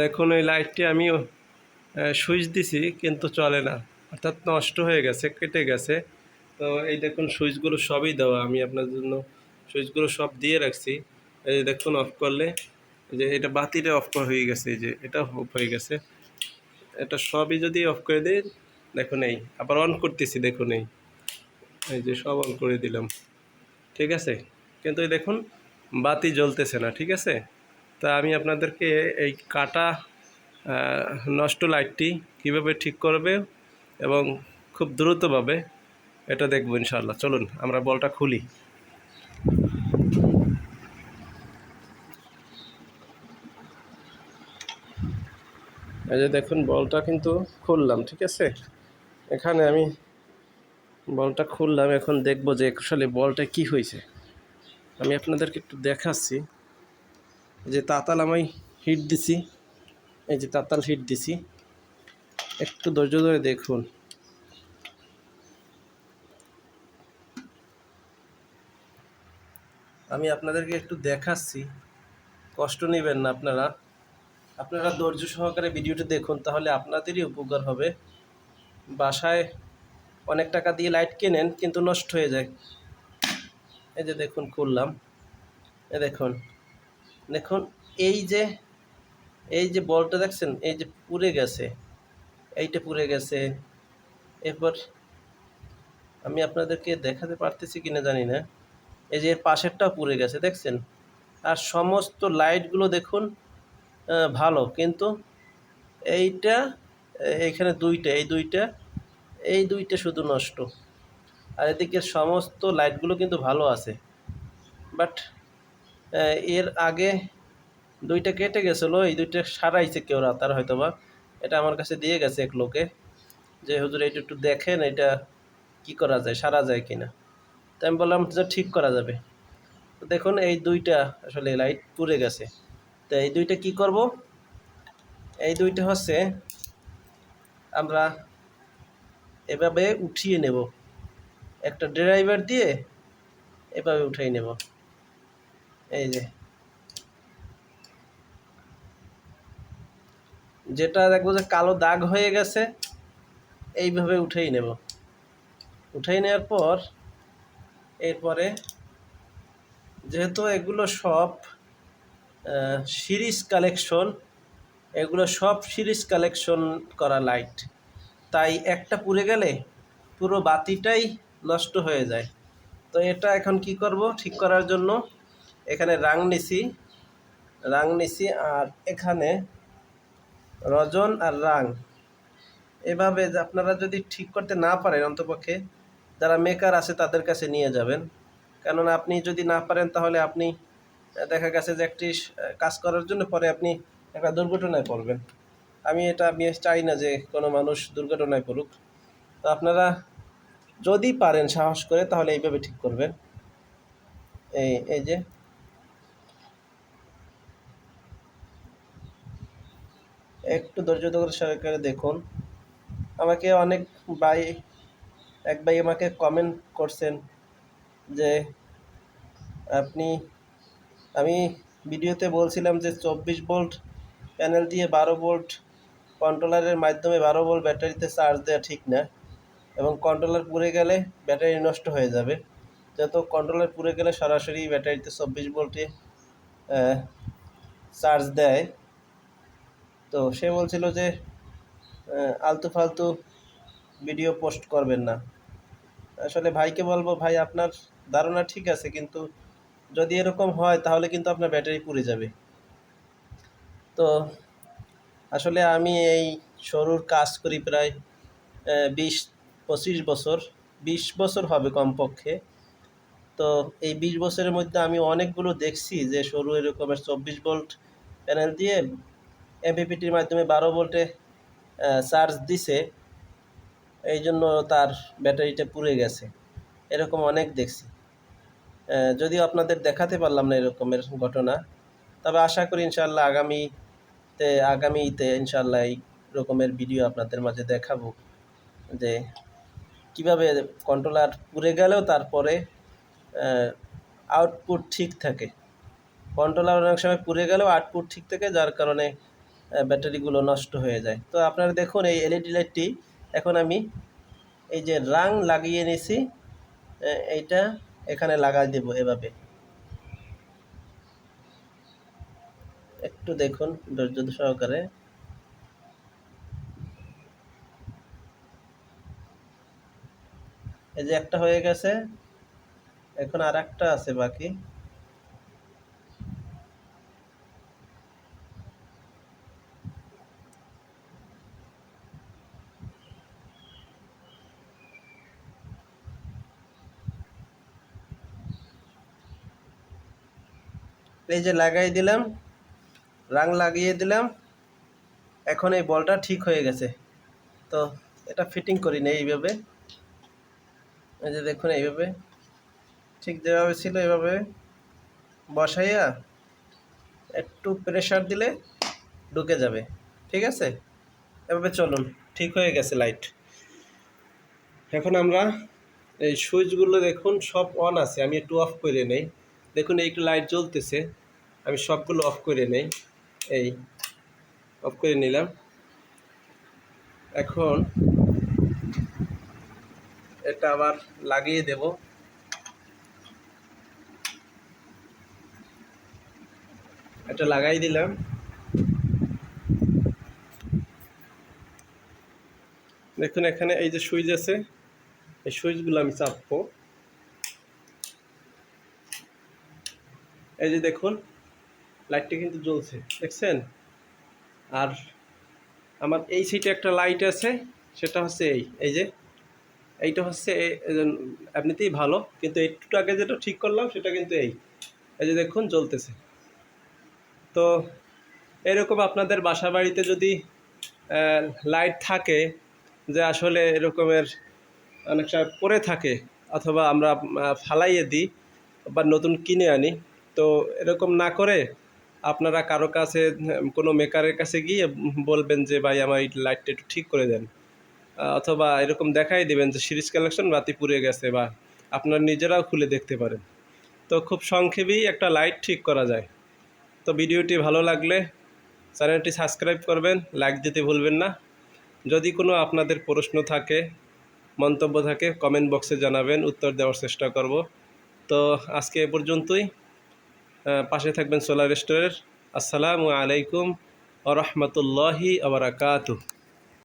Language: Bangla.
দেখুন এই লাইটটি আমি সুইচ দিছি, কিন্তু চলে না। অর্থাৎ নষ্ট হয়ে গেছে, কেটে গেছে। তো এই দেখুন, সুইচগুলো সবই দেওয়া। আমি আপনার জন্য সুইচগুলো সব দিয়ে রাখছি। এই দেখুন অফ করলে যে এটা বাতিটা অফ করা হয়ে গেছে যে এটা অফ হয়ে গেছে। এটা সবই যদি অফ করে দিই দেখুন এই, আবার অন করতেছি, দেখুন এই। এই যে সব অন করে দিলাম। ঠিক আছে? কিন্তু দেখুন, বাতি জ্বলতেছে না, ঠিক আছে? তা আমি আপনাদেরকে এই কাটা নষ্ট লাইটটি কীভাবে ঠিক করবে এবং খুব দ্রুতভাবে এটা দেখব ইনশাল্লাহ চলুন, আমরা বলটা খুলি। এই যে দেখুন, বলটা কিন্তু খুললাম, ঠিক আছে? এখানে আমি বলটা খুললাম, এখন দেখব যে আসলে বলটা কি হয়েছে। আমি আপনাদেরকে একটু দেখাচ্ছি। যে তাতাল আমি হিট দিছি, এই যে তাতাল হিট দিছি, একটু ধৈর্য ধরে দেখুন। আমি আপনাদেরকে একটু দেখাচ্ছি, কষ্ট নেবেন না আপনারা। আপনারা ধৈর্য সহকারে ভিডিওটি দেখুন, তাহলে আপনাদেরই উপকার হবে। বাসায় অনেক টাকা দিয়ে লাইট কেনেন, কিন্তু নষ্ট হয়ে যায়। এই যে দেখুন করলাম এ দেখুন দেখুন, এই যে এই যে বলটা দেখছেন, এই যে পুড়ে গেছে, এইটা পুড়ে গেছে। এরপর আমি আপনাদেরকে দেখাতে পারতেছি কিনা জানি না। এই যে এর পাশেরটাও পুড়ে গেছে, দেখছেন? আর সমস্ত লাইটগুলো দেখুন ভালো, কিন্তু এইটা এইখানে দুইটা, এই দুইটা এই দুইটা শুধু নষ্ট। আর এদিকে সমস্ত লাইটগুলো কিন্তু ভালো আছে। বাট এর আগে দুইটা কেটে গেছিল, এই দুইটা সারাইছে কেউ রাতার হয়তো বা এটা আমার কাছে দিয়ে গেছে এক লোকে, যে, হুজুর, এটা একটু দেখেন, এটা কি করা যায়, সারা যায় কিনা? তো আমি বললাম যে ঠিক করা যাবে। দেখুন, এই দুইটা আসলে লাইট পুড়ে গেছে। তো এই দুইটা কি করব? এই দুইটা হচ্ছে, আমরা এভাবে উঠিয়ে নেব। একটা ড্রাইভার দিয়ে এভাবে উঠাই নেব। এই যে। যেটা দেখব যে কালো দাগ হয়ে গেছে, এইভাবে উঠেই নেব। উঠাই নেওয়ার পর, এরপরে যেহেতু এগুলো সব সিরিজ কালেকশন, এগুলো সব সিরিজ কালেকশন করা লাইট তাই একটা পুড়ে গেলে পুরো বাতিটাই নষ্ট হয়ে যায়। তো এটা এখন কি করব ঠিক করার জন্য এখানে রাং নিছি রাং নিছি আর এখানে রজন আর রাং। এভাবে আপনারা যদি ঠিক করতে না পারেন অন্তপক্ষে, যারা মেকার আছে তাদের কাছে নিয়ে যাবেন। কেননা আপনি যদি না পারেন তাহলে আপনি দেখা গেছে যে একটি কাজ করার জন্য পরে আপনি একটা দুর্ঘটনায় পড়বেন। আমি এটা আমি চাই না যে কোনো মানুষ দুর্ঘটনায় পড়ুক। তো আপনারা যদি পারেন সাহস করে তাহলে এইভাবে ঠিক করবেন। এই এই যে একটু ধৈর্য ধরে সহকারে দেখুন। আমাকে অনেক ভাই, এক ভাই আমাকে কমেন্ট করছেন যে, আপনি, আমি ভিডিওতে বলছিলাম যে চব্বিশ ভোল্ট প্যানেল দিয়ে বারো ভোল্ট কন্ট্রোলারের মাধ্যমে বারো ভোল্ট ব্যাটারিতে চার্জ দেওয়া ঠিক না এবং কন্ট্রোলার পুড়ে গেলে ব্যাটারি নষ্ট হয়ে যাবে। যত কন্ট্রোলার পুড়ে গেলে সরাসরি ব্যাটারিতে চব্বিশ ভোল্টে চার্জ দেয়। তো সে বলছিল যে আলতু ফালতু ভিডিও পোস্ট করবেন না। আসলে ভাইকে বলব, ভাই, আপনার ধারণা ঠিক আছে, কিন্তু যদি এরকম হয়, তাহলে কিন্তু আপনার ব্যাটারি পুড়ে যাবে। তো আসলে আমি এই সরুর কাজ করি প্রায় বিশ, পঁচিশ বছর। বিশ বছর হবে কমপক্ষে। তো এই বিশ বছরের মধ্যে আমি অনেকগুলো দেখছি যে সরু এরকমের চব্বিশ ভোল্ট প্যানেল দিয়ে এমপিপিটির মাধ্যমে বারো ভোল্টে চার্জ দিছে। এই জন্য তার ব্যাটারিটা পুড়ে গেছে। এরকম অনেক দেখছি। যদিও আপনাদের দেখাতে পারলাম না এরকমের ঘটনা, তবে আশা করি ইনশাল্লাহ আগামীতে আগামীতে ইনশাল্লাহ এই রকমের ভিডিও আপনাদের মাঝে দেখাবো যে কীভাবে কন্ট্রোলার পুড়ে গেলেও তারপরে আউটপুট ঠিক থাকে। কন্ট্রোলার অনেক সময় পুড়ে গেলেও আউটপুট ঠিক থাকে, যার কারণে ব্যাটারিগুলো নষ্ট হয়ে যায়। তো আপনারা দেখুন এই এলইডি লাইটটি, এখন আমি এই যে রাং লাগিয়ে নিছি এইটা এখানে লাগাই দেব এভাবে। একটু দেখুন ধৈর্য সহকারে। এই যে একটা হয়ে গেছে, এখন আর একটা আছে বাকি। যে লাগাই দিলাম, রাং লাগিয়ে দিলাম। এখন এই বলটা ঠিক হয়ে গেছে। তো এটা ফিটিং করি না এইভাবে। এই যে দেখুন এইভাবে। ঠিক যেভাবে ছিল এইভাবে বসাইয়া একটু প্রেশার দিলে ঢুকে যাবে। ঠিক আছে? এভাবে চলুন। ঠিক হয়ে গেছে লাইট এখন আমরা এই সুইচগুলো দেখুন সব অন আছে। আমি একটু অফ করে নেই। দেখুন, এই একটু লাইট জ্বলতেছে। আমি সবগুলো অফ করে নেই। এই অফ করে নিলাম। এখন এটা আবার লাগিয়ে দেব। এটা লাগাই দিলাম। দেখুন, এখানে এই যে সুইচ আছে, এই সুইচগুলো আমি চাপবো। এই যে দেখুন লাইটটা কিন্তু জ্বলছে, দেখছেন? আর আমার এই সাইডে একটা লাইট আছে, সেটা হচ্ছে এই এই যে, এইটা হচ্ছে এমনিতেই ভালো, কিন্তু একটু আগে যেটা ঠিক করলাম, সেটা কিন্তু এই এই যে দেখুন, জ্বলতেছে। তো এরকম আপনাদের বাসা বাড়িতে যদি লাইট থাকে, যে আসলে এরকমের অনেক সময় পড়ে থাকে, অথবা আমরা ফালাইয়ে দিই, বা নতুন কিনে আনি তো এরকম না করে আপনারা কারও কাছে কোনো মেকারের কাছে গিয়ে বলবেন যে, ভাই, আমার এই লাইটটা একটু ঠিক করে দেন। অথবা এরকম দেখাই দেবেন যে, সিরিজ কালেকশন বাতি পুড়ে গেছে বা আপনার নিজেরাও খুলে দেখতে পারেন। তো খুব সংক্ষেপেই একটা লাইট ঠিক করা যায়। তো ভিডিওটি ভালো লাগলে চ্যানেলটি সাবস্ক্রাইব করবেন লাইক দিতে ভুলবেন না। যদি কোনো আপনাদের প্রশ্ন থাকে, মন্তব্য থাকে কমেন্ট বক্সে জানাবেন, উত্তর দেওয়ার চেষ্টা করব। তো আজকে এ পর্যন্তই। পাশে থাকবেন সোলার স্টোরের। আসসালামু আলাইকুম আ রহমতুল্লাহি আবরাকাতুহ